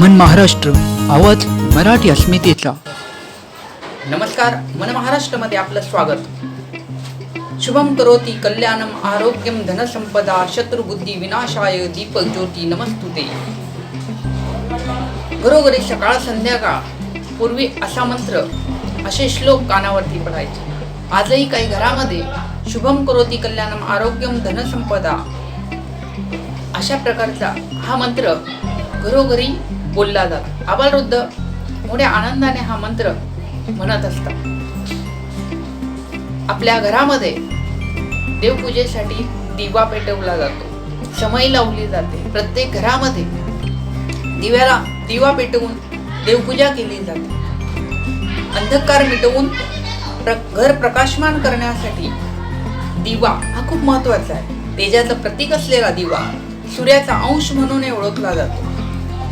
मन महाराष्ट्र आवाज मराठी अस्मितेचा. नमस्कार मन महाराष्ट्रामध्ये आपलं स्वागत. शुभम करोती कल्याणम आरोग्यम धनसंपदा शत्रुबुद्धी विनाशाय दीपक ज्योती नमस्तुते. घरोघरी सकाळ संध्याकाळ पूर्वी असा मंत्र असे श्लोक कानावरती पडायचे. आजही काही घरामध्ये शुभम करोती कल्याणम आरोग्यम धनसंपदा अशा प्रकारचा हा मंत्र घरोघरी बोलला जातो. आबालवृद्ध मोठ्या आनंदाने हा मंत्र म्हणत असतात. आपल्या घरामध्ये देवपूजेसाठी दिवा पेटवला जातो. शमई लावली जाते. प्रत्येक घरामध्ये दिव्याला दिवा पेटवून देवपूजा केली जाते. अंधकार मिटवून प्र घर प्रकाशमान करण्यासाठी दिवा हा खूप महत्त्वाचा आहे. तेजाचं प्रतीक असलेला दिवा सूर्याचा अंश म्हणून ओळखला जातो.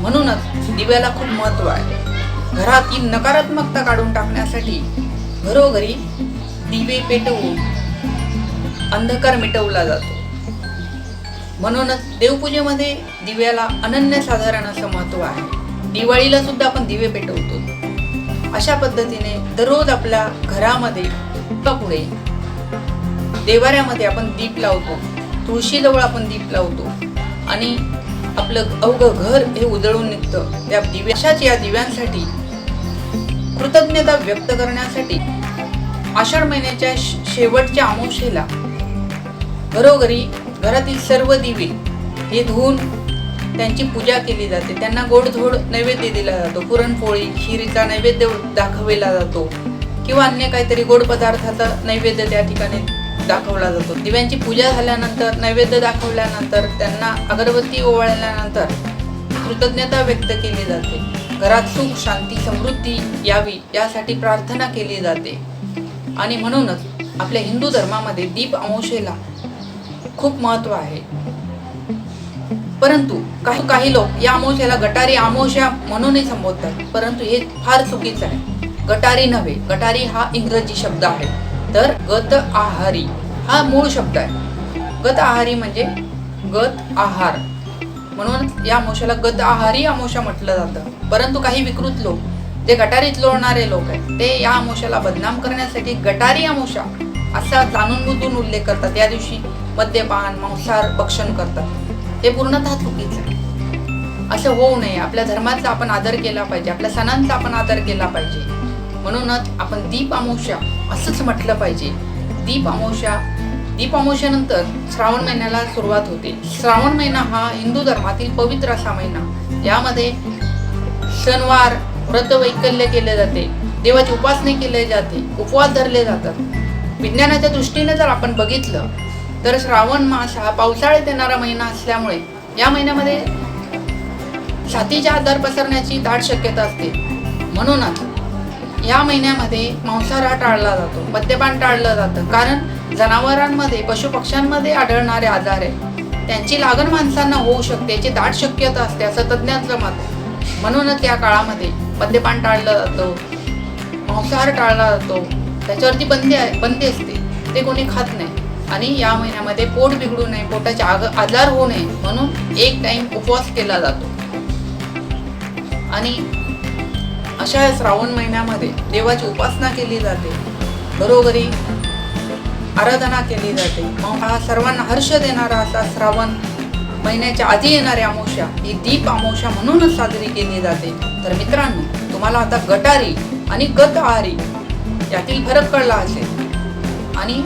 म्हणूनच दिव्याला खूप महत्त्व आहे. घरातील नकारात्मकता काढून टाकण्यासाठी घरोघरी दिवे पेटवून अंधकार मिटवला जातो. म्हणूनच देवपूजेमध्ये दिव्याला अनन्यसाधारण असं महत्त्व आहे. दिवाळीला सुद्धा आपण दिवे पेटवतो. अशा पद्धतीने दररोज आपल्या घरामध्ये पुढे देवाऱ्यामध्ये आपण दीप लावतो. तुळशीजवळ आपण दीप लावतो. आणि आपलं अवघं घर हे उजळून निघतं. त्या दिव्या या दिव्यांसाठी कृतज्ञता व्यक्त करण्यासाठी आषाढ महिन्याच्या शेवटच्या अमावशेला घरोघरी घरातील सर्व दिवे हे धुवून त्यांची पूजा केली जाते. त्यांना गोडधोड नैवेद्य दिला जातो. पुरणपोळी खिरीचा नैवेद्य दाखविला जातो. किंवा अन्य काहीतरी गोड पदार्थाचा नैवेद्य त्या ठिकाणी दाखवला जातो. दिव्यांची पूजा झाल्यानंतर नैवेद्य दाखवल्यानंतर त्यांना अगरबत्ती ओवाळल्यानंतर कृतज्ञता व्यक्त केली जाते. घरात सुख शांती समृद्धी यावी यासाठी प्रार्थना केली जाते. आणि म्हणूनच आपल्या हिंदू धर्मामध्ये दीप अमावशेला खूप महत्त्व आहे. परंतु काही काही लोक या अमावशेला गटारी अमावश्या म्हणूनही संबोधतात. परंतु हे फार चुकीचं आहे. गटारी नव्हे गटारी हा इंग्रजी शब्द आहे. तर गत आहारी. हा मूळ शब्द आहे. गत आहारी म्हणजे गत आहार. म्हणून या अमावस्याला गत आहारी अमोशा म्हटलं जातं. परंतु काही विकृत लोक जे गटारीत लोळणारे लोक आहेत ते या अमावस्याला बदनाम करण्यासाठी गटारी अमावस्या असा जाणून बुजून उल्लेख करतात. या दिवशी मद्यपान मांसाहार भक्षण करतात. ते पूर्णतः चुकीचं आहे. असं होऊ नये. आपल्या धर्माचा आपण आदर केला पाहिजे. आपल्या सणांचा आपण आदर केला पाहिजे. म्हणूनच आपण दीप अमावस्या असंच म्हटलं पाहिजे. दीप अमावस्या दीप अमावस्यानंतर श्रावण महिन्याला सुरुवात होते. श्रावण महिना हा हिंदू धर्मातील पवित्र असा महिना. यामध्ये सणवार व्रत वैकल्य केले जाते. देवाची उपासना केली जाते. उपवास धरले जातात. विज्ञानाच्या दृष्टीने जर आपण बघितलं तर श्रावण मास हा पावसाळ्यात येणारा महिना असल्यामुळे या महिन्यामध्ये छातीच्या आधार पसरण्याची दाट शक्यता असते. म्हणूनच या महिन्यामध्ये मांसाहार हा टाळला जातो मद्यपान टाळलं जातं. कारण जनावरांमध्ये पशुपक्ष्यांमध्ये आढळणारे आजार आहे त्यांची लागण माणसांना होऊ शकते याची दाट शक्यता असते असं तज्ज्ञांचं मत आहे. म्हणूनच या काळामध्ये मद्यपान टाळलं जातं मांसाहार टाळला जातो. त्याच्यावरती बंदी आहे बंदी असते. ते कोणी खात नाही. आणि या महिन्यामध्ये पोट बिघडू नये पोटाचे आग आजार होऊ नये म्हणून एक टाइम उपवास केला जातो. आणि अशा श्रावण महिन्यामध्ये देवाची उपासना केली जाते. घरोघरी आराधना केली जाते. मग हा सर्वांना हर्ष देणारा असा श्रावण महिन्याच्या आधी येणारी अमावस्या ही दीप अमावस्या म्हणूनच साजरी केली जाते. तर मित्रांनो तुम्हाला आता गटारी आणि गत आहारी यातील फरक कळला असेल. आणि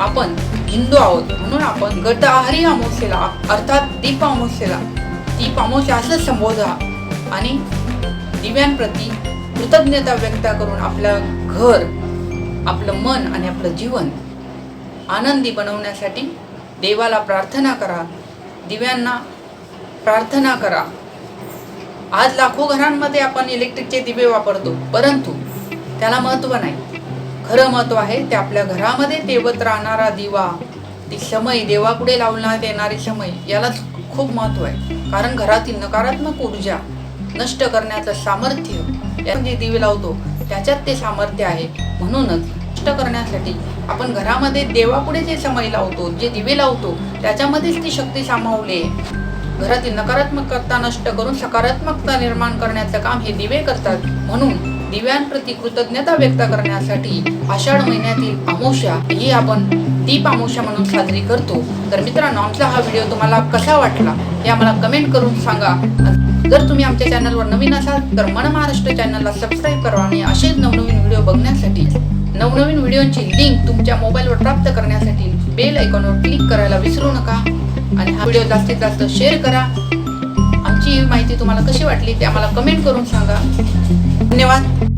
आपण हिंदू आहोत म्हणून आपण गट आहारी अमावस्येला अर्थात दीप अमावस्येला दीप अमावस्या असंच संबोधा आणि दिव्यांप्रती कृतज्ञता व्यक्त करून आपलं घर आपलं मन आणि आपलं जीवन आनंदी बनवण्यासाठी देवाला प्रार्थना करा. दिव्यांना प्रार्थना करा. आज लाखो घरांमध्ये आपण इलेक्ट्रिकचे दिवे वापरतो परंतु त्याला महत्त्व नाही. खरं महत्त्व आहे ते आपल्या घरामध्ये तेवत राहणारा दिवा ती समय देवापुढे लावण्यात येणारी समय यालाच खूप महत्त्व आहे. कारण घरातील नकारात्मक ऊर्जा नष्ट करण्याचं सामर्थ्य जे दिवे लावतो. त्याच्यात ते सामर्थ्य आहे. म्हणूनच नष्ट करण्यासाठी आपण घरामध्ये देवापुढे जे समय लावतो जे दिवे लावतो त्याच्यामध्येच ती शक्ती सामावली आहे. घरातील नकारात्मकता नष्ट करून सकारात्मकता निर्माण करण्याचं काम हे दिवे करतात. म्हणून दिव्यांप्रती कृतज्ञता व्यक्त करण्यासाठी आषाढ महिन्यातील अमोशा ही आपण दीप अमोशा म्हणून साजरी करतो. तर मित्रांनो आमचा हा व्हिडिओ तुम्हाला कसा वाटला हे आम्हाला कमेंट करून सांगा. जर तुम्ही आमच्या चॅनलवर नवीन असाल तर मन महाराष्ट्र चॅनलला सबस्क्राईब करा आणि असेच नवनवीन व्हिडिओ बघण्यासाठी नवनवीन व्हिडिओची लिंक तुमच्या मोबाईलवर प्राप्त करण्यासाठी बेल आयकॉनवर क्लिक करायला विसरू नका. आणि हा व्हिडिओ जास्तीत जास्त शेअर करा. आमची माहिती तुम्हाला कशी वाटली ते आम्हाला कमेंट करून सांगा. धन्यवाद.